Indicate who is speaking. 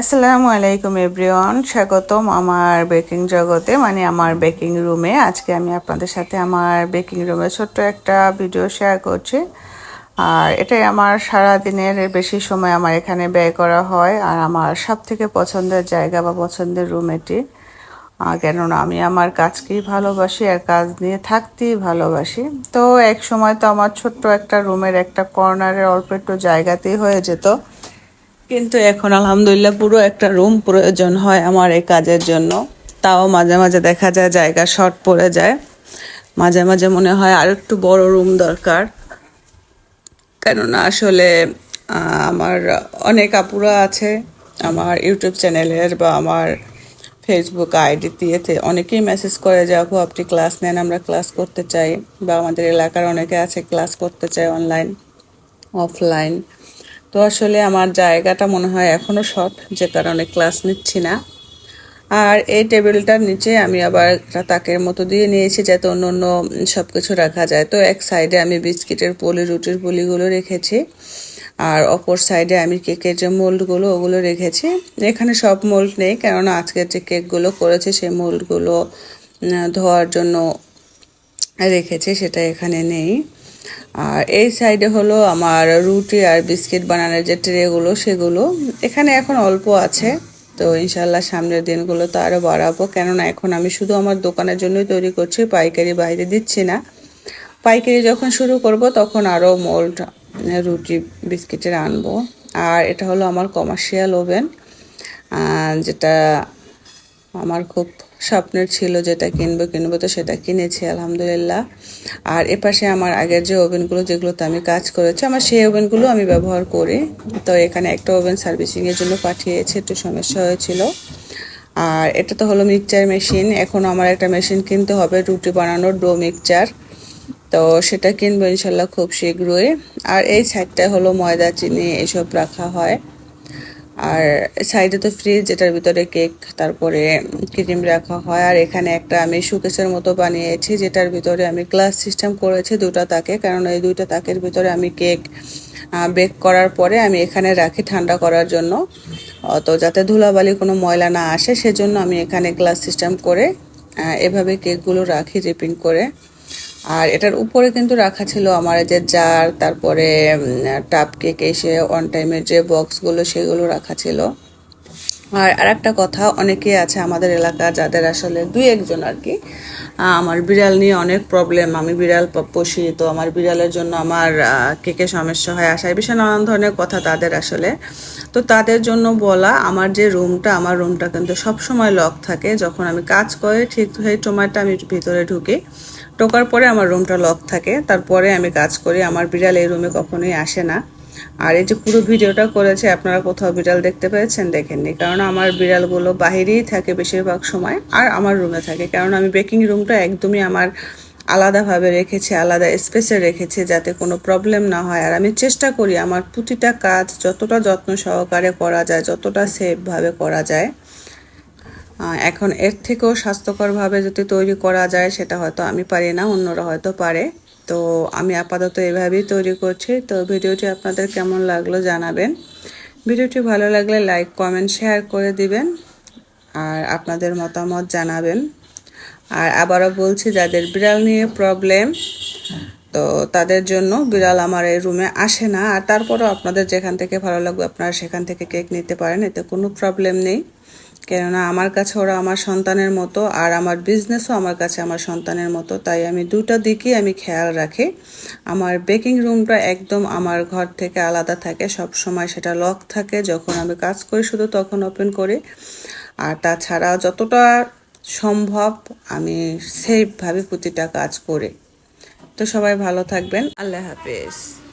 Speaker 1: আসসালামু আলাইকুম এভরিওয়ান স্বাগতম আমার বেকিং জগতে মানে আমার বেকিং রুমে আজকে আমি আপনাদের সাথে আমার বেকিং রুমে ছোট্ট একটা ভিডিও শেয়ার করছি। আর এটাই আমার সারা দিনের বেশি সময় আমার এখানে ব্যয় করা হয়, আর আমার সব থেকে পছন্দের জায়গা বা পছন্দের রুম এটি। কেননা আমি আমার কাজকেই ভালোবাসি, আর কাজ নিয়ে থাকতেই ভালোবাসি। তো এক সময় তো আমার ছোট্ট একটা রুমের একটা কর্নারের অল্প একটু জায়গাতেই হয়ে যেত। কিন্তু এখন আলহামদুলিল্লাহ পুরো একটা রুম প্রয়োজন হয় আমার এই কাজের জন্য। তাও মাঝে মাঝে দেখা যায় জায়গা শর্ট পড়ে যায়। মাঝে মাঝে মনে হয় আর একটু বড় রুম দরকার। কেননা আসলে আমার অনেক আপুরা আছে। আমার ইউটিউব চ্যানেলের বা আমার ফেসবুক আইডি দিয়েতে অনেকেই মেসেজ করে যে, আপু, আপনি ক্লাস নেন, আমরা ক্লাস করতে চাই। বা আমাদের এলাকার অনেকে আছে ক্লাস করতে চায় অনলাইন অফলাইন তো আসলে আমার জায়গাটা মনে হয় এখনও শর্ট যে কারণে ক্লাস নিচ্ছি না। আর এই টেবিলটার নিচে আমি আবার একটা তাকের মতো দিয়ে নিয়েছি, যাতে অন্য অন্য সব কিছু রাখা যায়। তো এক সাইডে আমি বিস্কিটের পলি, রুটির পলিগুলো রেখেছি, আর অপর সাইডে আমি কেকের যে মোল্ডগুলো, ওগুলো রেখেছি। এখানে সব মোল্ড নেই, কেননা আজকের যে কেকগুলো করেছে, সেই মোল্ডগুলো ধোয়ার জন্য রেখেছি, সেটা এখানে নেই। আর এই সাইডে হলো আমার রুটি আর বিস্কিট বানানোর যে ট্রেগুলো, সেগুলো। এখানে এখন অল্প আছে, তো ইনশাল্লাহ সামনের দিনগুলো তো আরও বাড়াবো। কেননা এখন আমি শুধু আমার দোকানের জন্যই তৈরি করছি, পাইকারি বাইরে দিচ্ছি না। পাইকারি যখন শুরু করব, তখন আরও মোল্ড রুটি, বিস্কিটের আনব। আর এটা হলো আমার কমার্শিয়াল ওভেন যেটা আমার খুব স্বপ্নের ছিল যেটা কিনবো কিনবো তো সেটা কিনেছি, আলহামদুলিল্লাহ। আর এপাশে আমার আগের যে ওভেনগুলো, যেগুলোতে আমি কাজ করেছি, আমার সেই ওভেনগুলো আমি ব্যবহার করি। তো এখানে একটা ওভেন সার্ভিসিংয়ের জন্য পাঠিয়েছে, একটু সমস্যা হয়েছিল। আর এটা তো হলো মিক্সচার মেশিন এখন আমার একটা মেশিন কিনতে হবে, রুটি বানানোর ডো মিক্সচার। তো সেটা কিনবো ইনশাল্লাহ খুব শীঘ্রই। আর এই সাইডটা হলো ময়দা, চিনি, এসব রাখা হয়। আর সাইডে তো ফ্রিজ যেটার ভিতরে কেক তারপরে ক্রিম রাখা হয়। আর এখানে একটা আমি সুকেসের মতো বানিয়েছি, যেটার ভিতরে আমি গ্লাস সিস্টেম করেছি দুটা তাকে। কারণ এই দুইটা তাকের ভিতরে আমি কেক বেক করার পরে আমি এখানে রাখি ঠান্ডা করার জন্য। তো যাতে ধুলাবালি কোনো ময়লা না আসে, সেজন্য আমি এখানে গ্লাস সিস্টেম করে এভাবে কেকগুলো রাখি রিপিং করে। আর এটার উপরে কিন্তু রাখা ছিল আমার যে জার, তারপরে টাপ কেক এসে অন টাইমের যে বক্সগুলো সেগুলো রাখা ছিল। আর আরেকটা কথা, অনেকেই আছে আমাদের এলাকা যাদের আসলে দুই একজন আর কি আমার বিড়াল নিয়ে অনেক প্রবলেম আমি বিড়াল পুষি, তো আমার বিড়ালের জন্য আমার কেকে সমস্যা হয় আসার বিষয়ে নানান ধরনের কথা তাদের আসলে। তো তাদের জন্য বলা, আমার যে রুমটা আমার রুমটা কিন্তু সব সময় লক থাকে। যখন আমি কাজ করে, ঠিক সেই সময়টা আমি ভিতরে ঢুকি। ঢোকার পরে আমার রুমটা লক থাকে, তারপরে আমি কাজ করি। আমার বিড়াল এই রুমে কখনোই আসে না। আর এই যে পুরো ভিডিওটা করেছে, আপনারা কোথাও বিড়াল দেখতে পেয়েছেন? দেখেননি। কারণ আমার বিড়ালগুলো বাহিরেই থাকে বেশিরভাগ সময়, আর আমার রুমে থাকে। কারণ আমি বেকিং রুমটা একদমই আমার আলাদাভাবে রেখেছি, আলাদা স্পেসে রেখেছি যাতে কোনো প্রবলেম না হয়। আর আমি চেষ্টা করি আমার প্রতিটা কাজ যতটা যত্ন সহকারে করা যায়, যতটা সেফভাবে করা যায়। এখন এর থেকেও স্বাস্থ্যকরভাবে যদি তৈরি করা যায়, সেটা হয়তো আমি পারি না, অন্যরা হয়তো পারে। তো আমি আপাতত এভাবেই তৈরি করছি। তো ভিডিওটি আপনাদের কেমন লাগল জানাবেন। ভিডিওটি ভালো লাগলে লাইক, কমেন্ট, শেয়ার করে দিবেন আর আপনাদের মতামত জানাবেন। আর আবারও বলছি, যাদের বিড়াল নিয়ে প্রবলেম তো তাদের জন্য বিড়াল আমার এই রুমে আসে না। আর তারপরও আপনাদের যেখান থেকে ভালো লাগবে, আপনারা সেখান থেকে কেক নিতে পারেন, এতে কোনো প্রবলেম নেই। কেননা আমার কাছে ওরা আমার সন্তানের মতো আর আমার বিজনেসও আমার কাছে আমার সন্তানের মতো। তাই আমি দুটো দিকই আমি খেয়াল রাখি। আমার বেকিং রুমটা একদম আমার ঘর থেকে আলাদা থাকে সব সময় সেটা লক থাকে। যখন আমি কাজ করি শুধু তখন ওপেন করি। আর তাছাড়া যতটা সম্ভব আমি সেফভাবে প্রতিটা কাজ করি। তো সবাই ভালো থাকবেন। আল্লাহ হাফেজ।